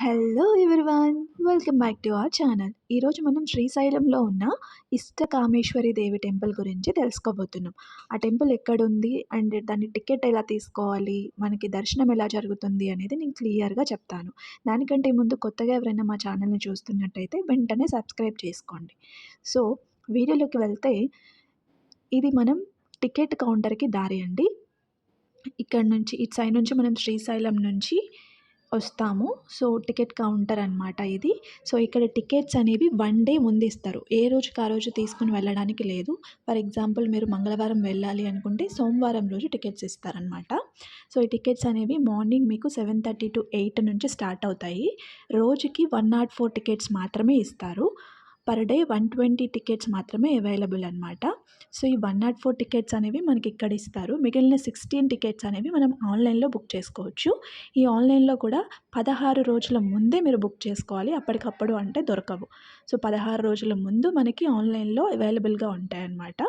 Hello everyone welcome back to our channel ఈరోజు మనం శ్రీశైలంలో ఉన్న ఇష్టకామేశ్వరి దేవి టెంపుల్ గురించి తెలుసుకోబోతున్నాం. ఆ టెంపుల్ ఎక్కడుంది? అండ్ దాని టికెట్ ఎలా తీసుకోవాలి? మనకి దర్శనం ఎలా జరుగుతుంది? అనేది నేను క్లియర్గా చెప్తాను. దానికంటే ముందు కొత్తగా ఎవరైనా మా ఛానల్ని చూస్తున్నట్టయితే వెంటనే సబ్స్క్రైబ్ చేసుకోండి. సో వీడియోలోకి వెళ్తే ఇది మనం టికెట్ కౌంటర్కి దారి అండి. ఇక్కడ నుంచి ఇటు సైడ్ నుంచి మనం శ్రీశైలం నుంచి వస్తాము. సో టికెట్ కౌంటర్ అనమాట ఇది. సో ఇక్కడ టికెట్స్ అనేవి వన్ డే ముందు ఇస్తారు ఏ రోజుకి ఆ రోజు తీసుకుని వెళ్ళడానికి లేదు. ఫర్ ఎగ్జాంపుల్ మీరు మంగళవారం వెళ్ళాలి అనుకుంటే సోమవారం రోజు టికెట్స్ ఇస్తారనమాట సో ఈ టికెట్స్ అనేవి మార్నింగ్ మీకు సెవెన్ థర్టీ టు ఎయిట్ నుంచి స్టార్ట్ అవుతాయి. రోజుకి వన్ నాట్ ఫోర్ టికెట్స్ మాత్రమే ఇస్తారు. Per day one twenty tickets మాత్రమే అవైలబుల్ అనమాట సో ఈ వన్ నాట్ ఫోర్ టికెట్స్ అనేవి మనకి ఇక్కడ ఇస్తారు. మిగిలిన సిక్స్టీన్ టికెట్స్ అనేవి మనం ఆన్లైన్లో బుక్ చేసుకోవచ్చు. ఈ ఆన్లైన్లో కూడా పదహారు రోజుల ముందే మీరు బుక్ చేసుకోవాలి. అప్పటికప్పుడు అంటే దొరకవు. సో పదహారు రోజుల ముందు మనకి ఆన్లైన్లో అవైలబుల్గా ఉంటాయన్నమాట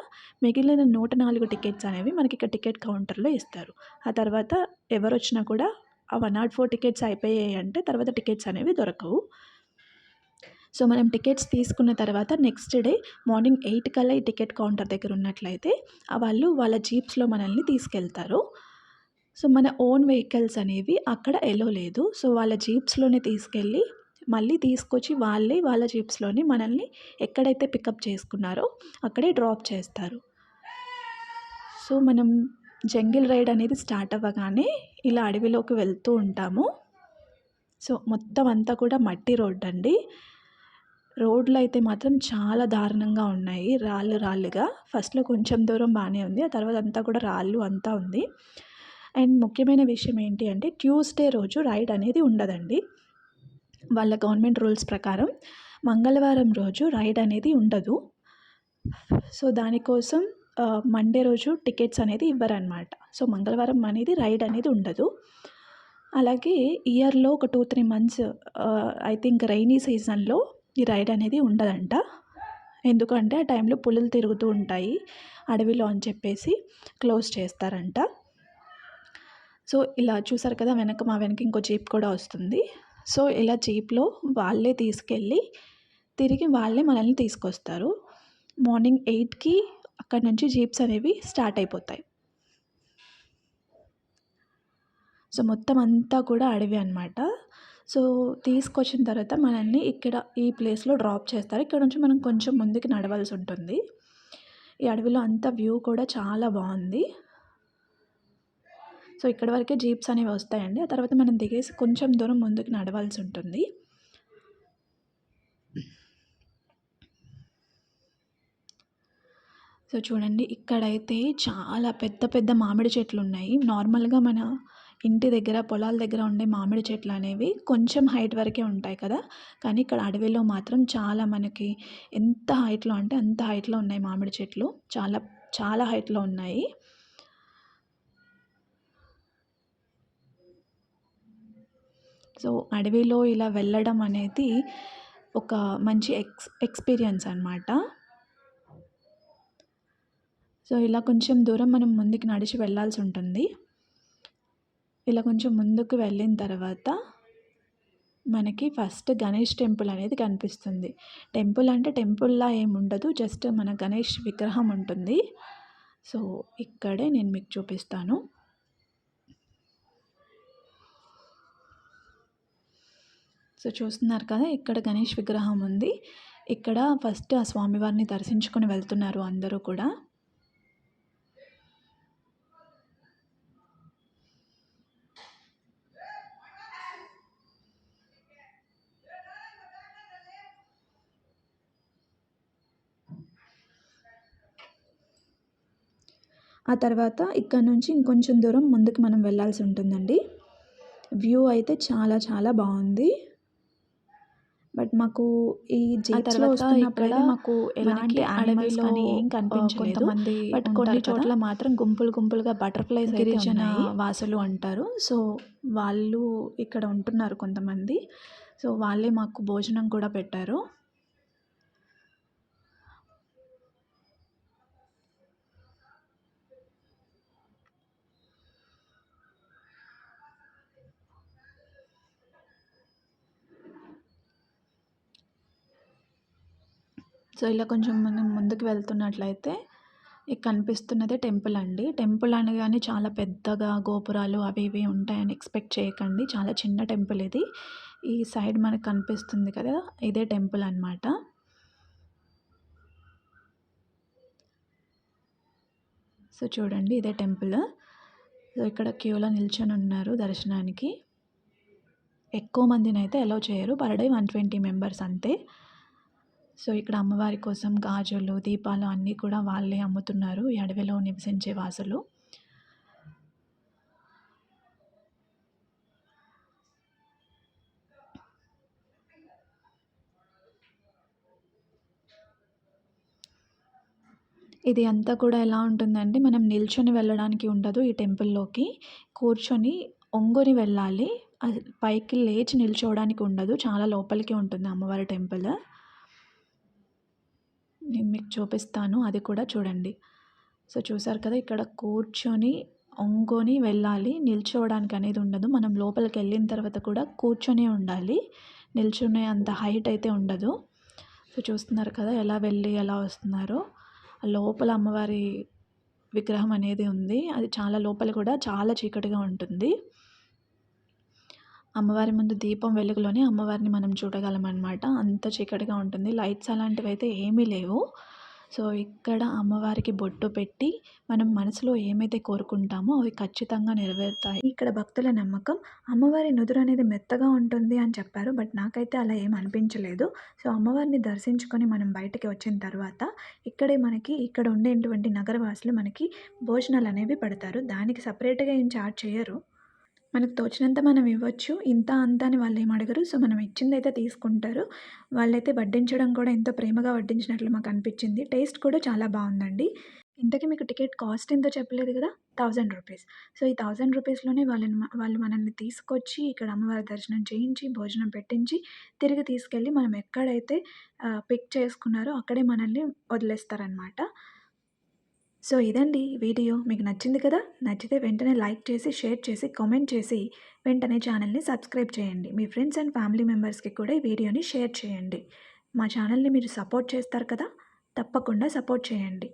మిగిలిన నూట నాలుగు టికెట్స్ అనేవి మనకి ఇక్కడ టికెట్ కౌంటర్లో ఇస్తారు. ఆ తర్వాత ఎవరు వచ్చినా కూడా ఆ వన్ నాట్ ఫోర్ టికెట్స్ అయిపోయాయి అంటే తర్వాత టికెట్స్ అనేవి దొరకవు. సో మనం టికెట్స్ తీసుకున్న తర్వాత నెక్స్ట్ డే మార్నింగ్ ఎయిట్ కల్లా ఈ టికెట్ కౌంటర్ దగ్గర ఉన్నట్లయితే వాళ్ళు వాళ్ళ జీప్స్లో మనల్ని తీసుకెళ్తారు. సో మన ఓన్ వెహికల్స్ అనేవి అక్కడ ఎలో లేదు. సో వాళ్ళ జీప్స్లోనే తీసుకెళ్ళి మళ్ళీ తీసుకొచ్చి వాళ్ళే వాళ్ళ జీప్స్లోనే మనల్ని ఎక్కడైతే పికప్ చేసుకున్నారో అక్కడే డ్రాప్ చేస్తారు. సో మనం జంగిల్ రైడ్ అనేది స్టార్ట్ అవ్వగానే ఇలా అడవిలోకి వెళ్తూ ఉంటాము. సో మొత్తం అంతా కూడా మట్టి రోడ్ అండి రోడ్లు అయితే మాత్రం చాలా దారుణంగా ఉన్నాయి. రాళ్ళు రాళ్ళుగా. ఫస్ట్లో కొంచెం దూరం బాగానే ఉంది. ఆ తర్వాత అంతా కూడా రాళ్ళు అంతా ఉంది. అండ్ ముఖ్యమైన విషయం ఏంటి అంటే ట్యూస్డే రోజు రైడ్ అనేది ఉండదండి. వాళ్ళ గవర్నమెంట్ రూల్స్ ప్రకారం మంగళవారం రోజు రైడ్ అనేది ఉండదు. సో దానికోసం మండే రోజు టికెట్స్ అనేది ఇవ్వరనమాట సో మంగళవారం అనేది రైడ్ అనేది ఉండదు. అలాగే ఇయర్లో ఒక two three months I think rainy సీజన్లో ఈ రైడ్ అనేది ఉండదంట. ఎందుకంటే ఆ టైంలో పులులు తిరుగుతూ ఉంటాయి. అడవిలో అని చెప్పేసి క్లోజ్ చేస్తారంట. సో ఇలా చూసారు కదా వెనక మా వెనక ఇంకో జీప్ కూడా వస్తుంది. సో ఇలా జీప్లో వాళ్ళే తీసుకెళ్ళి తిరిగి వాళ్ళే మనల్ని తీసుకొస్తారు. మార్నింగ్ ఎయిట్కి అక్కడ నుంచి జీప్స్ అనేవి స్టార్ట్ అయిపోతాయి. సో మొత్తం అంతా కూడా అడవి అనమాట సో తీసుకొచ్చిన తర్వాత మనల్ని ఇక్కడ ఈ ప్లేస్లో డ్రాప్ చేస్తారు. ఇక్కడ నుంచి మనం కొంచెం ముందుకు నడవాల్సి ఉంటుంది. ఈ అడవిలో అంత వ్యూ కూడా చాలా బాగుంది. సో ఇక్కడ వరకే జీప్స్ అనేవి వస్తాయండి. ఆ తర్వాత మనం దిగేసి కొంచెం దూరం ముందుకు నడవాల్సి ఉంటుంది. సో చూడండి ఇక్కడైతే చాలా పెద్ద పెద్ద మామిడి చెట్లు ఉన్నాయి. నార్మల్గా మన ఇంటి దగ్గర పొలాల దగ్గర ఉండే మామిడి చెట్లు అనేవి కొంచెం హైట్ వరకే ఉంటాయి కదా. కానీ ఇక్కడ అడవిలో మాత్రం చాలా మనకి ఎంత హైట్లో అంటే అంత హైట్లో ఉన్నాయి మామిడి చెట్లు. చాలా చాలా హైట్లో ఉన్నాయి. సో అడవిలో ఇలా వెళ్ళడం అనేది ఒక మంచి ఎక్స్ ఎక్స్పీరియన్స్ అనమాట సో ఇలా కొంచెం దూరం మనం ముందుకు నడిచి వెళ్ళాల్సి ఉంటుంది. ఇలా కొంచెం ముందుకు వెళ్ళిన తర్వాత మనకి ఫస్ట్ గణేష్ టెంపుల్ అనేది కనిపిస్తుంది. టెంపుల్ అంటే టెంపుల్లా ఏమి ఉండదు. జస్ట్ మన గణేష్ విగ్రహం ఉంటుంది. సో ఇక్కడే నేను మీకు చూపిస్తాను. సో చూస్తున్నారు కదా ఇక్కడ గణేష్ విగ్రహం ఉంది. ఇక్కడ ఫస్ట్ ఆ స్వామివారిని దర్శించుకొని వెళ్తున్నారు అందరూ కూడా. ఆ తర్వాత ఇక్కడ నుంచి ఇంకొంచెం దూరం ముందుకు మనం వెళ్ళాల్సి ఉంటుందండి. వ్యూ అయితే చాలా చాలా బాగుంది. బట్ మాకు ఈ మాకు ఎలాంటి కానీ ఏం కనిపించలేదు. బట్ కొన్ని చోట్ల మాత్రం గుంపులు గుంపులుగా బటర్ఫ్లైస్ గిరిజన వాసులు అంటారు. సో వాళ్ళు ఇక్కడ ఉంటున్నారు కొంతమంది. సో వాళ్ళే మాకు భోజనం కూడా పెట్టారు. సో ఇలా కొంచెం మనం ముందుకు వెళ్తున్నట్లయితే ఇక కనిపిస్తున్నదే టెంపుల్ అండి. టెంపుల్ అనగానే చాలా పెద్దగా గోపురాలు అవి ఇవి ఉంటాయని ఎక్స్పెక్ట్ చేయకండి. చాలా చిన్న టెంపుల్ ఇది. ఈ సైడ్ మనకు కనిపిస్తుంది కదా ఇదే టెంపుల్ అనమాట సో చూడండి ఇదే టెంపుల్. సో ఇక్కడ క్యూలో నిల్చొని ఉన్నారు దర్శనానికి. ఎక్కువ మందిని అయితే అలౌ చేయరు. Per day one twenty members అంతే. సో ఇక్కడ అమ్మవారి కోసం గాజులు దీపాలు అన్నీ కూడా వాళ్ళే అమ్ముతున్నారు. ఈ అడవిలో నివసించే వాసులు. ఇది అంతా కూడా ఎలా ఉంటుందంటే మనం నిల్చొని వెళ్ళడానికి ఉండదు ఈ టెంపుల్లోకి. కూర్చొని ఒంగొని వెళ్ళాలి. అది పైకి లేచి నిల్చోవడానికి ఉండదు. చాలా లోపలికి ఉంటుంది అమ్మవారి టెంపుల్. నేను మీకు చూపిస్తాను అది కూడా చూడండి. సో చూసారు కదా ఇక్కడ కూర్చొని ఒంగొని వెళ్ళాలి. నిల్చోవడానికి అనేది ఉండదు. మనం లోపలికి వెళ్ళిన తర్వాత కూడా కూర్చొనే ఉండాలి. నిల్చునే అంత హైట్ అయితే ఉండదు. సో చూస్తున్నారు కదా ఎలా వెళ్ళి ఎలా వస్తున్నారో. లోపల అమ్మవారి విగ్రహం అనేది ఉంది. అది చాలా లోపల కూడా చాలా చీకటిగా ఉంటుంది. అమ్మవారి ముందు దీపం వెలుగులోనే అమ్మవారిని మనం చూడగలం అనమాట అంత చీకటిగా ఉంటుంది. లైట్స్ అలాంటివి అయితే ఏమీ లేవు. సో ఇక్కడ అమ్మవారికి బొట్టు పెట్టి మనం మనసులో ఏమైతే కోరుకుంటామో అవి ఖచ్చితంగా నెరవేరుతాయి. ఇక్కడ భక్తుల నమ్మకం అమ్మవారి నుదురు అనేది మెత్తగా ఉంటుంది అని చెప్పారు. బట్ నాకైతే అలా ఏం అనిపించలేదు. సో అమ్మవారిని దర్శించుకొని మనం బయటకి వచ్చిన తర్వాత ఇక్కడే మనకి ఇక్కడ ఉండేటువంటి నగరవాసులు మనకి భోజనాలు అనేవి పెడతారు. దానికి సపరేట్గా ఏం చార్జ్ చేయరు. మనకు తోచినంత మనం ఇవ్వచ్చు. ఇంత అంత అని వాళ్ళు ఏం అడగరు. సో మనం ఇచ్చిందైతే తీసుకుంటారు. వాళ్ళైతే వడ్డించడం కూడా ఎంతో ప్రేమగా వడ్డించినట్లు మాకు అనిపించింది. టేస్ట్ కూడా చాలా బాగుందండి. ఇంతకీ మీకు టికెట్ కాస్ట్ ఎంతో చెప్పలేదు కదా? Thousand rupees. సో ఈ థౌజండ్ రూపీస్లోనే వాళ్ళని వాళ్ళు మనల్ని తీసుకొచ్చి ఇక్కడ అమ్మవారి దర్శనం చేయించి భోజనం పెట్టించి తిరిగి తీసుకెళ్ళి మనం ఎక్కడైతే పిక్ చేసుకున్నారో అక్కడే మనల్ని వదిలేస్తారనమాట సో ఇదండి వీడియో. మీకు నచ్చింది కదా? నచ్చితే వెంటనే లైక్ చేసి షేర్ చేసి కామెంట్ చేసి వెంటనే ఛానల్ని సబ్స్క్రైబ్ చేయండి. మీ ఫ్రెండ్స్ అండ్ ఫ్యామిలీ మెంబర్స్కి కూడా ఈ వీడియోని షేర్ చేయండి. మా ఛానల్ని మీరు సపోర్ట్ చేస్తారు కదా? తప్పకుండా సపోర్ట్ చేయండి.